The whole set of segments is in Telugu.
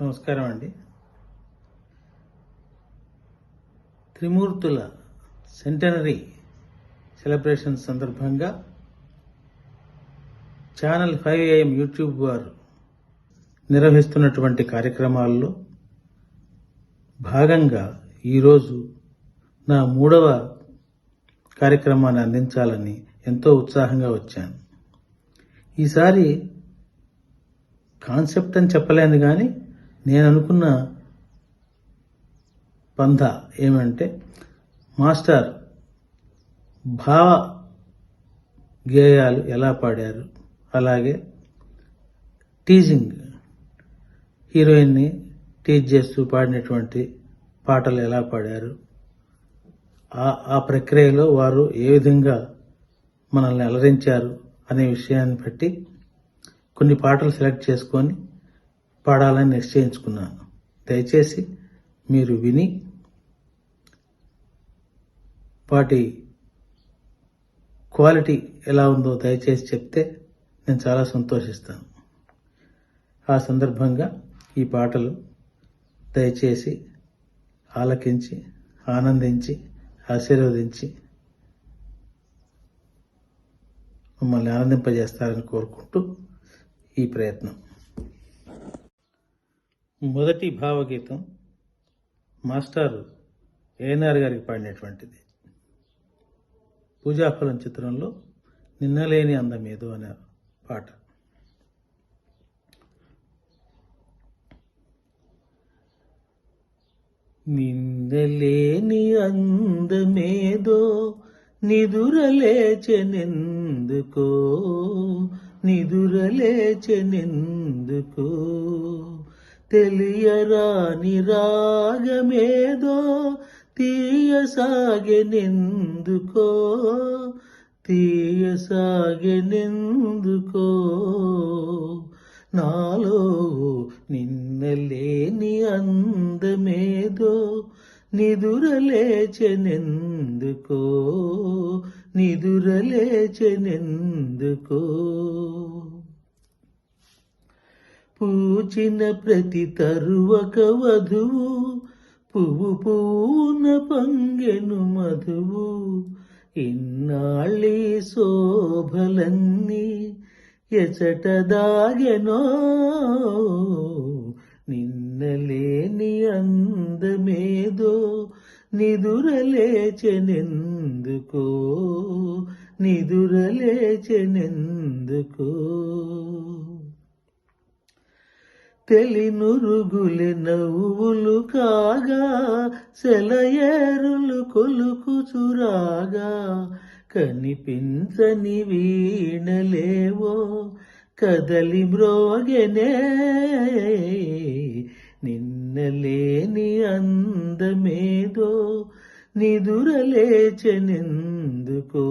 నమస్కారం అండి త్రిమూర్తుల సెంటనరీ సెలబ్రేషన్ సందర్భంగా ఛానల్ ఫైవ్ ఏఎం యూట్యూబ్ వారు నిర్వహిస్తున్నటువంటి కార్యక్రమాల్లో భాగంగా ఈరోజు నా మూడవ కార్యక్రమాన్ని అందించాలని ఎంతో ఉత్సాహంగా వచ్చాను. ఈసారి కాన్సెప్ట్ అని చెప్పలేను కానీ నేను అనుకున్న పంధ ఏమంటే మాస్టర్ భావ గేయాలు ఎలా పాడారు? అలాగే టీజింగ్ హీరోయిన్ని టీజ్ చేస్తూ పాడినటువంటి పాటలు ఎలా పాడారు? ఆ ఆ ప్రక్రియలో వారు ఏ విధంగా మనల్ని అలరించారు? అనే విషయాన్ని బట్టి కొన్ని పాటలు సెలెక్ట్ చేసుకొని పాడాలని నిశ్చయించుకున్నాను. దయచేసి మీరు విని వాటి క్వాలిటీ ఎలా ఉందో దయచేసి చెప్తే నేను చాలా సంతోషిస్తాను. ఆ సందర్భంగా ఈ పాటలు దయచేసి ఆలకించి ఆనందించి ఆశీర్వదించి మమ్మల్ని ఆనందింపజేస్తారని కోరుకుంటూ ఈ ప్రయత్నం. మొదటి భావగీతం మాస్టారు ఏఎన్ఆర్ గారికి పాడినటువంటిది. పూజాఫలం చిత్రంలో నిన్నలేని అందం ఏదో అనే పాట. నిన్నలేని అందమేదో నిదురలేచెనెందుకో నిదురలేచెనెందుకో. తెలియరాని రాగమేదో తీయసాగెనెందుకో? తీయసాగెనెందుకో? నాలో నిన్నలేని అందమేదో నిదురలేచెనెందుకో? నిదురలేచెనెందుకో? పూచిన ప్రతి తరువక వధువు పువ్వు పూన పంగెను మధువు. ఇన్నాళ్ళి శోభలన్నీ ఎచట దాగెనో నిన్నలేని అందమేదో నిదురలేచెనెందుకో నిదురలేచెనెందుకో. తెలినురుగులి నవ్వులు కాగా సెలయేరులు కొలుకుచురాగా. కనిపించని వీణలేవో కదలి మ్రోగెనే. నిన్నలేని అందమేదో నిదురలేచెనెందుకో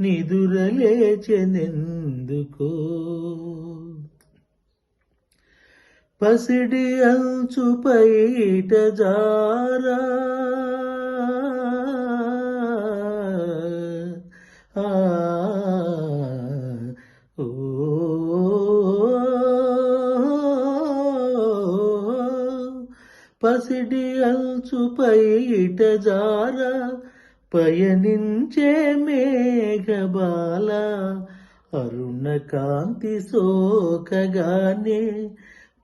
నిదురలేచెనెందుకో. పసిడి అంచుపైట జారా. పసిడి అంచుపైట జారా. పయనించే మేఘబాల అరుణ కాంతి సోకగానే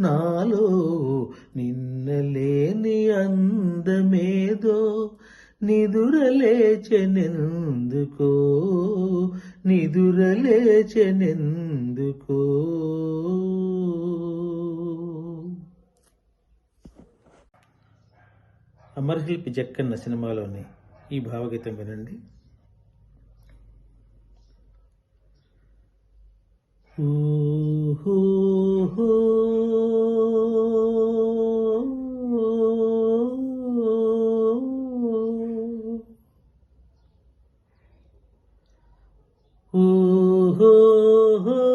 నాలో నిన్నలేని అందమేదో నిదురలేచెనెందుకో నిదురలేచెనెందుకో. అమర్హిల్ జక్కన్న సినిమాలోని ఈ భావగీతం వినండి. Ooh, ooh, ooh.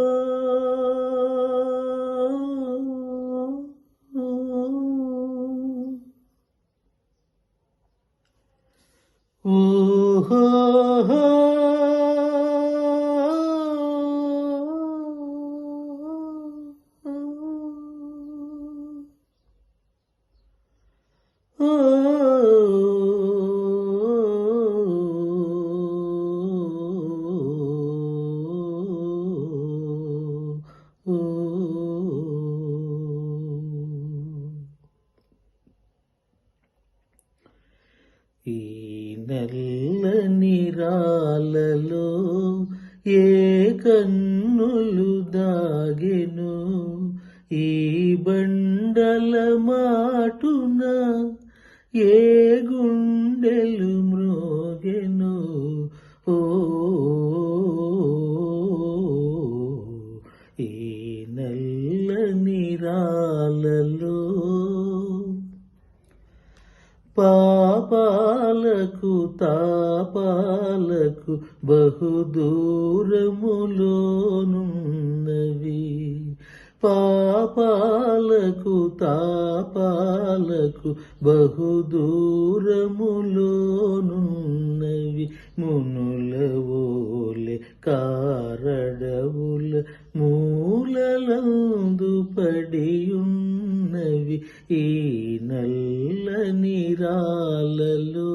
దూరములోనున్నవి మునులవోలే కారడవుల మూలలందు పడియున్నవి ఈ నల్ల నిరాలలో.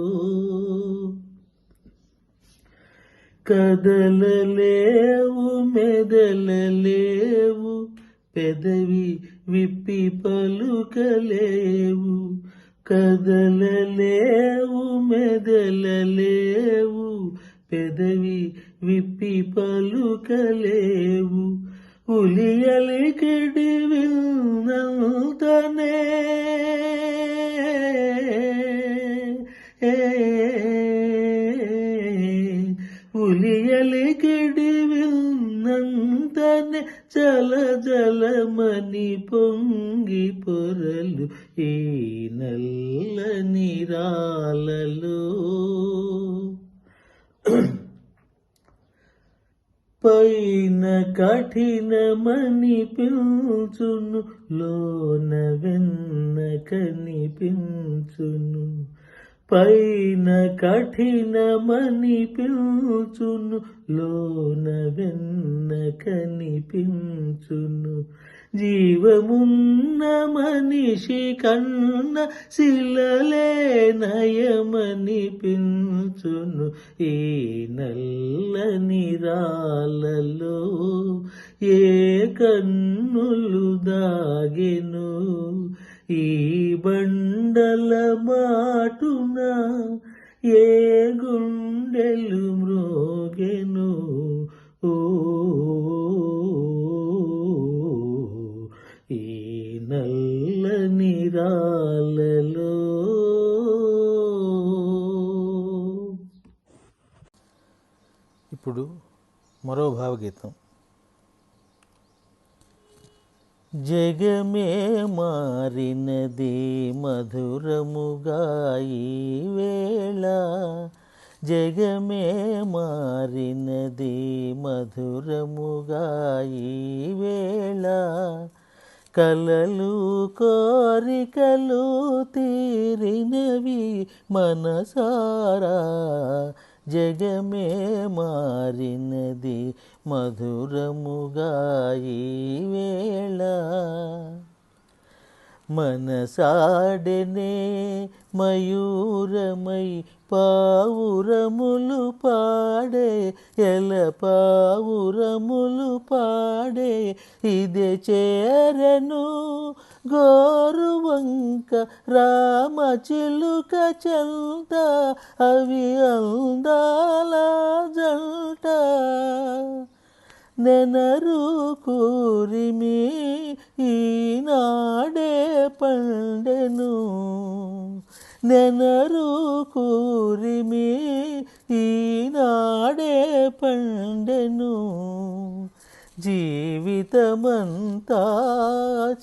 కదలలేవు మెదలలేవు పెదవి విప్పి పలుకలేవు కదలలేవు మెదలలేవు పెదవి విప్పి పలుకలేవు. ఉలియలికిడి విల్నంతనే జల జలమని పొంగి పొరలు ఈ నల్లని రాలలో పైన కఠినమని పిల్చును లోన వెన్న కనిపించును. పైన కఠినమని పిల్చును లోన వెన్న కనిపించును. జీవమున్న మనిషి కన్న శిలలే నయమని పించును. ఈ నల్లని రాలలో ఏ కన్నులు దాగెను. ఈ బండల మాటున ఏ గుండెలు మ్రోగెను. ఓ ఈ నల్లని రాలలో ఇప్పుడు మరో భావగీతం. జగమే మారినది మధురముగా ఈ వేళ. జగమే మారినది మధురముగా ఈ వేళ. కలలు కోరికలు తీరినవి మనసారా. జగమే మారినది మధురముగా ఈ వేళ. మనసాడనే మయూరమై పావురములు పాడే ఎల పావురములు పాడే ఇదే చేరను గోరువంక రామ చిలుక చెంత అవి అందాల జంట. నెనరు కూరిమి ఈనాడే పండెను. నెనరు కూరిమి ఈనాడే పండెను. జీవితమంతా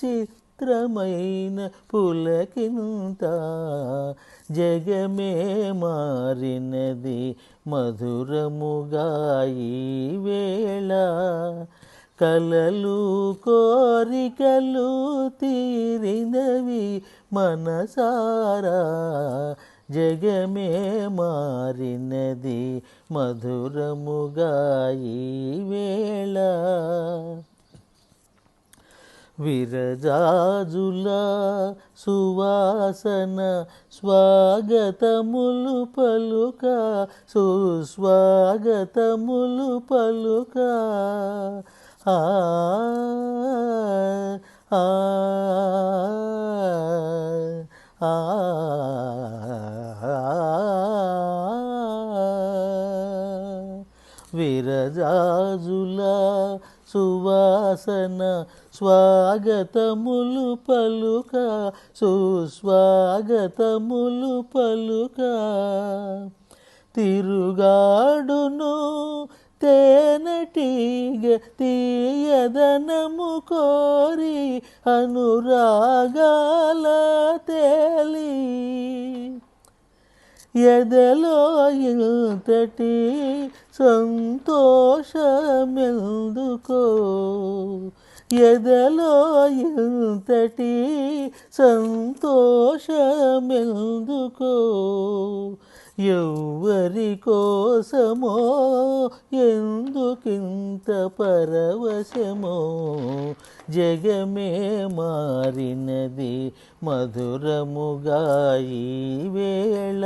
చి చిత్రమైన పులకింత జగమే మారినది మధురముగా ఈ వేళ. కలలు కోరికలు తీరినవి మనసారా. జగమే మారినది మధురముగా ఈ వేళ. విరజాజుల సువాసన స్వాగతములు పలుక సుస్వాగతములు పలుక. ఆ ఆ ఆ విరజాజుల సువాసన స్వాగతములు పలుక సుస్వాగతములు పలుక. తిరుగాడును తేనటీగ తీయదనము కోరి అనురాగాల తేలి. ఎదలో ఇంతటి సంతోషమెందుకో? ఎదలో ఇంతటి సంతోషమెందుకో? ఎవ్వరి కోసమో ఎందుకింత పరవశమో? జగమే మారినది మధురముగా ఈ వేళ.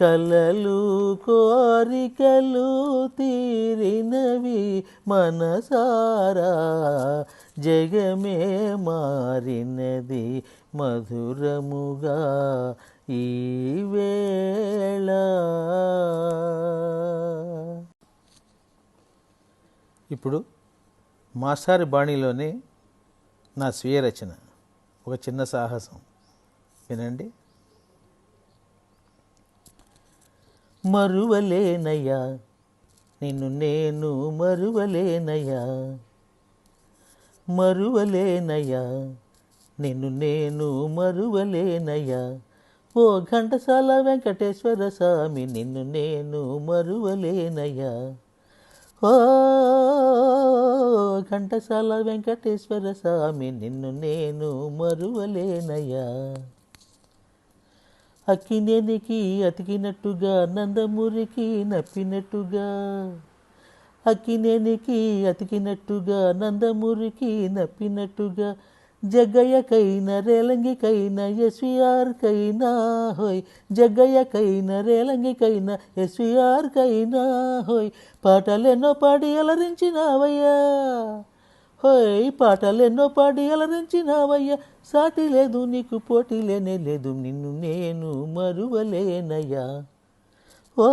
కలలు కోరికలు తీరినవి మనసారా. జగమే మారినది మధురముగా ఈ వేళ. ఇప్పుడు మాస్టారి బాణిలోనే నా స్వీయ రచన ఒక చిన్న సాహసం. వినండి. మరువలేనయ్యా. నిన్ను నేను మరువలేనయ్యా. మరువలేనయ్యా. నిన్ను నేను మరువలేనయ్యా. ఓ ఘంటసాల వెంకటేశ్వర స్వామి నిన్ను నేను మరువలేనయ్యా. ఓ ఘంటసాల వెంకటేశ్వర స్వామి నిన్ను నేను మరువలేనయ్యా. అక్కినేనికి అతికినట్టుగా నందమూరికి నప్పినట్టుగా. అక్కినేనికి అతికినట్టుగా నందమూరికి నప్పినట్టుగా. జగ్గయ్యకైనా రేలంగికైనా ఎస్విఆర్కైనా హోయ్. జగ్గయ్యకైనా రేలంగికైనా ఎస్విఆర్కైనా హోయ్. పాటలెన్నో పాడి అలరించినావయ్యా. హోయ్ పాటలెన్నో పాడి అలరించినావయ్యా. సాటి లేదు నీకు పోటీ లేనే లేదు నిన్ను నేను మరువలేనయ్యా. ఓ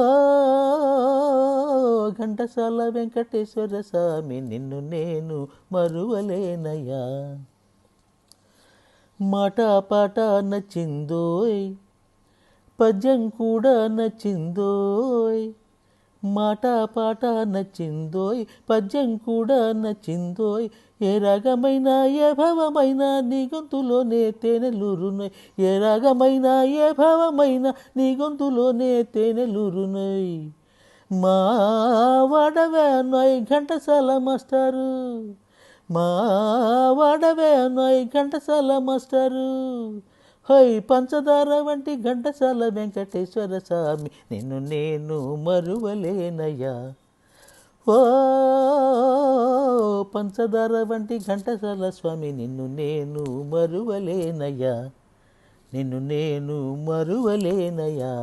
ఘంటసాల వెంకటేశ్వర స్వామి నిన్ను నేను మరువలేనయ్యా. మాట పాట నచ్చిందోయ్ పద్యం కూడా నచ్చిందోయ్. మాట పాట నచ్చిందోయ్ పద్యం కూడా నచ్చిందోయ్. ఏ రాగమైన ఏ భావమైనా నీ గొంతులోనే తేనెలూరునోయ్ ఏ రాగమైనా ఏ భావమైనా నీ గొంతులోనే తేనెలూరునోయ్ మా వాడవే నోయ్ ఘంటసాల మాస్టారు. మా వాడవే నోయ్ ఘంటసాల మాస్టారు. హై పంచదార వంటి ఘంటసాల వెంకటేశ్వర స్వామి నిన్ను నేను మరువలేనయ్యా. ఓ పంచదార వంటి ఘంటసాల స్వామి నిన్ను నేను మరువలేనయ్యా. నిన్ను నేను మరువలేనయ్యా.